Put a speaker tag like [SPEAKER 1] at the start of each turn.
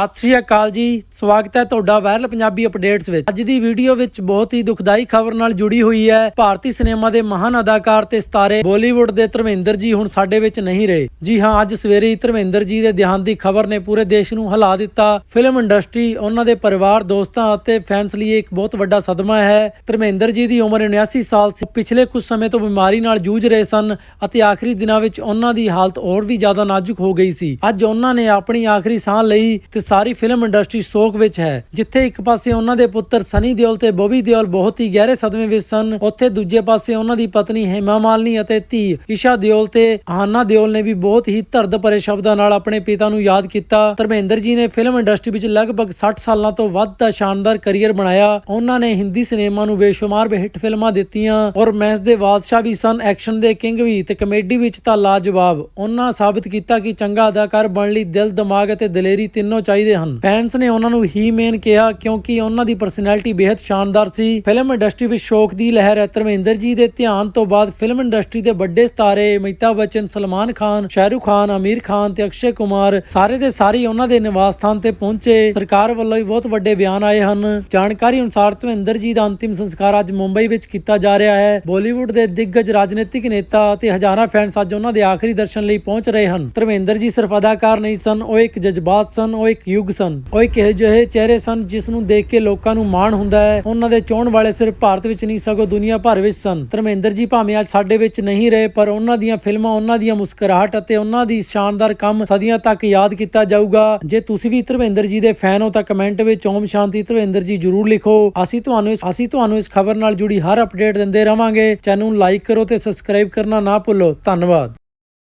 [SPEAKER 1] ਸਤਿ ਸ਼੍ਰੀ ਅਕਾਲ ਜੀ। ਸਵਾਗਤ ਹੈ ਤੁਹਾਡਾ ਵਾਇਰਲ ਪੰਜਾਬੀ ਅਪਡੇਟਸ ਵਿੱਚ। ਅੱਜ ਦੀ ਵੀਡੀਓ ਵਿੱਚ ਬਹੁਤ ਹੀ ਦੁਖਦਾਈ ਖਬਰ ਨਾਲ ਜੁੜੀ ਹੋਈ ਹੈ। ਭਾਰਤੀ ਸਿਨੇਮਾ ਦੇ ਮਹਾਨ ਅਦਾਕਾਰ ਤੇ ਸਤਾਰੇ ਬਾਲੀਵੁੱਡ ਦੇ ਧਰਮਿੰਦਰ ਜੀ ਹੁਣ ਸਾਡੇ ਵਿੱਚ ਨਹੀਂ ਰਹੇ। ਜੀ ਹਾਂ, ਅੱਜ ਸਵੇਰੇ ਹੀ ਧਰਮਿੰਦਰ ਜੀ ਦੇ ਦੇਹਾਂਤ ਦੀ ਖਬਰ ਨੇ ਪੂਰੇ ਦੇਸ਼ ਨੂੰ ਹਿਲਾ ਦਿੱਤਾ। ਫਿਲਮ ਇੰਡਸਟਰੀ ਉਹਨਾਂ ਦੇ ਪਰਿਵਾਰ, ਦੋਸਤਾਂ ਅਤੇ ਫੈਨਸ ਲਈ ਇੱਕ ਬਹੁਤ ਵੱਡਾ ਸਦਮਾ ਹੈ। ਧਰਮਿੰਦਰ ਜੀ ਦੀ ਉਮਰ 79 ਸਾਲ ਸੀ। ਪਿਛਲੇ ਕੁਝ ਸਮੇਂ ਤੋਂ ਬਿਮਾਰੀ ਨਾਲ ਜੂਝ ਰਹੇ ਸਨ ਅਤੇ ਆਖਰੀ ਦਿਨਾਂ ਵਿੱਚ ਉਹਨਾਂ ਦੀ ਹਾਲਤ ਹੋਰ ਵੀ ਜ਼ਿਆਦਾ ਨਾਜ਼ੁਕ ਹੋ ਗਈ ਸੀ। ਅੱਜ ਉਹਨਾਂ ਨੇ ਆਪਣੀ ਆਖਰੀ ਸਾਹ ਲਈ ਤੇ ਸਾਰੀ ਫਿਲਮ ਇੰਡਸਟਰੀ ਸੋਕ ਵਿੱਚ ਹੈ, ਜਿੱਥੇ ਇੱਕ ਪਾਸੇ ਉਹਨਾਂ ਦੇ ਪੁੱਤਰ ਸਨੀ ਦਿਓਲ ਤੇ ਬੋਬੀ ਦਿਓਲ ਬਹੁਤ ਹੀ ਗਹਿਰੇ ਸਦਮੇ ਵਿੱਚ ਸਨ, ਉੱਥੇ ਦੂਜੇ ਪਾਸੇ ਉਹਨਾਂ ਦੀ ਪਤਨੀ ਹੇਮਾ ਮਾਲਨੀ ਅਤੇ ਧੀ ਈਸ਼ਾ ਦਿਓਲ ਤੇ ਆਹਨਾ ਦਿਓਲ ਨੇ ਵੀ ਬਹੁਤ ਹੀ ਧਰਦ ਭਰੇ ਸ਼ਬਦਾਂ ਨਾਲ ਆਪਣੇ ਪਿਤਾ ਨੂੰ ਯਾਦ ਕੀਤਾ। ਧਰਮੇਂਦਰ ਜੀ ਨੇ ਫਿਲਮ ਇੰਡਸਟਰੀ ਵਿੱਚ ਲਗਭਗ 60 ਸਾਲਾਂ ਤੋਂ ਵੱਧ ਦਾ ਸ਼ਾਨਦਾਰ ਕੈਰੀਅਰ ਬਣਾਇਆ। ਉਹਨਾਂ ਨੇ ਹਿੰਦੀ ਸਿਨੇਮਾ ਨੂੰ ਬੇਸ਼ੁਮਾਰ ਹਿੱਟ ਫਿਲਮਾਂ ਦਿੱਤੀਆਂ ਔਰ ਮੈਸ ਦੇ ਬਾਦਸ਼ਾਹ ਵੀ ਸਨ, ਐਕਸ਼ਨ ਦੇ ਕਿੰਗ ਵੀ ਤੇ ਕਮੇਡੀ ਵਿੱਚ ਤਾਂ ਲਾਜਵਾਬ। ਉਹਨਾਂ ਸਾਬਤ ਕੀਤਾ ਕਿ ਚੰਗਾ ਅਦਾਕਾਰ ਬਣਨ ਲਈ ਦਿਲ, ਦਿਮਾਗ ਅਤੇ ਦਲੇਰੀ ਤਿੰਨੋਂ ਚਾਹੀਦੇ ਹਨ। ਫੈਨਸ ਨੇ ਉਹਨਾਂ ਨੂੰ ਹੀ ਮੇਨ ਕਿਹਾ ਕਿਉਂਕਿ ਉਹਨਾਂ ਦੀ ਪਰਸਨੈਲਿਟੀ ਬੇहद ਸ਼ਾਨਦਾਰ ਸੀ। ਫਿਲਮ ਇੰਡਸਟਰੀ ਵਿੱਚ ਸ਼ੌਕ ਦੀ ਲਹਿਰ ਹੈ। ਧਰਮਿੰਦਰ ਜੀ ਦੇ ਧਿਆਨ ਤੋਂ ਬਾਅਦ ਫਿਲਮ ਇੰਡਸਟਰੀ ਦੇ ਵੱਡੇ ਸਿਤਾਰੇ ਅਮਿਤਾਭ ਬੱਚਨ, ਸਲਮਾਨ ਖਾਨ, ਸ਼ਾਹਰੁਖ ਖਾਨ ਆਮੀਰ ਖਾਨ ਤੇ ਅਕਸ਼ੇ ਕੁਮਾਰ ਸਾਰੇ ਦੇ ਸਾਰੇ ਉਹਨਾਂ ਦੇ ਨਿਵਾਸ ਸਥਾਨ ਤੇ ਪਹੁੰਚੇ। ਸਰਕਾਰ ਵੱਲੋਂ ਵੀ ਬਹੁਤ ਵੱਡੇ ਬਿਆਨ ਆਏ ਹਨ। ਜਾਣਕਾਰੀ ਅਨੁਸਾਰ ਧਰਮਿੰਦਰ ਜੀ ਦਾ ਅੰਤਿਮ ਸੰਸਕਾਰ ਅੱਜ ਮੁੰਬਈ ਵਿੱਚ ਕੀਤਾ ਜਾ ਰਿਹਾ ਹੈ। ਬਾਲੀਵੁੱਡ ਦੇ ਦਿੱਗਜ ਰਾਜਨੀਤਿਕ ਨੇਤਾ ਤੇ ਹਜ਼ਾਰਾਂ ਫੈਨਸ ਅੱਜ ਉਹਨਾਂ ਦੇ ਆਖਰੀ ਦਰਸ਼ਨ ਲਈ ਪਹੁੰਚ ਰਹੇ ਹਨ। ਧਰਮਿੰਦਰ ਜੀ ਸਿਰਫ ਅਦਾਕਾਰ ਨਹੀਂ ਸਨ, ਉਹ ਇੱਕ ਜਜ਼ਬਾਤ ਸਨ, ਉਹ ਇੱਕ ਯੁੱਗ ਸਨ। ਉਹ ਇੱਕ ਇਹੋ ਜਿਹੇ ਚਿਹਰੇ ਸਨ ਜਿਸ ਨੂੰ ਦੇਖ ਕੇ ਲੋਕਾਂ ਨੂੰ ਮਾਣ ਹੁੰਦਾ ਹੈ। ਉਹਨਾਂ ਦੇ ਚੋਣ ਵਾਲੇ ਸਿਰਫ ਭਾਰਤ ਵਿੱਚ ਨਹੀਂ, ਸਗੋਂ ਦੁਨੀਆ ਭਰ ਵਿੱਚ ਸਨ। ਧਰਮਿੰਦਰ ਜੀ ਭਾਵੇਂ ਅੱਜ ਸਾਡੇ ਵਿੱਚ ਨਹੀਂ ਰਹੇ, ਪਰ ਉਹਨਾਂ ਦੀਆਂ ਫਿਲਮਾਂ, ਉਹਨਾਂ ਦੀਆਂ ਮੁਸਕਰਾਹਟ ਅਤੇ ਉਹਨਾਂ ਦੀ ਸ਼ਾਨਦਾਰ ਕੰਮ ਸਦੀਆਂ ਤੱਕ ਯਾਦ ਕੀਤਾ ਜਾਊਗਾ। ਜੇ ਤੁਸੀਂ ਵੀ ਧਰਮਿੰਦਰ ਜੀ ਦੇ ਫੈਨ ਹੋ, ਤਾਂ ਕਮੈਂਟ ਵਿੱਚ ਓਮ ਸ਼ਾਂਤੀ ਧਰਮਿੰਦਰ ਜੀ ਜਰੂਰ ਲਿਖੋ। ਅਸੀਂ ਤੁਹਾਨੂੰ ਇਸ, ਅਸੀਂ ਤੁਹਾਨੂੰ ਇਸ ਖਬਰ ਨਾਲ ਜੁੜੀ ਹਰ ਅਪਡੇਟ ਦਿੰਦੇ ਰਵਾਂਗੇ। ਚੈਨਲ ਨੂੰ ਲਾਈਕ ਕਰੋ ਤੇ ਸਬਸਕ੍ਰਾਈਬ ਕਰਨਾ ਨਾ ਭੁੱਲੋ। ਧੰਨਵਾਦ।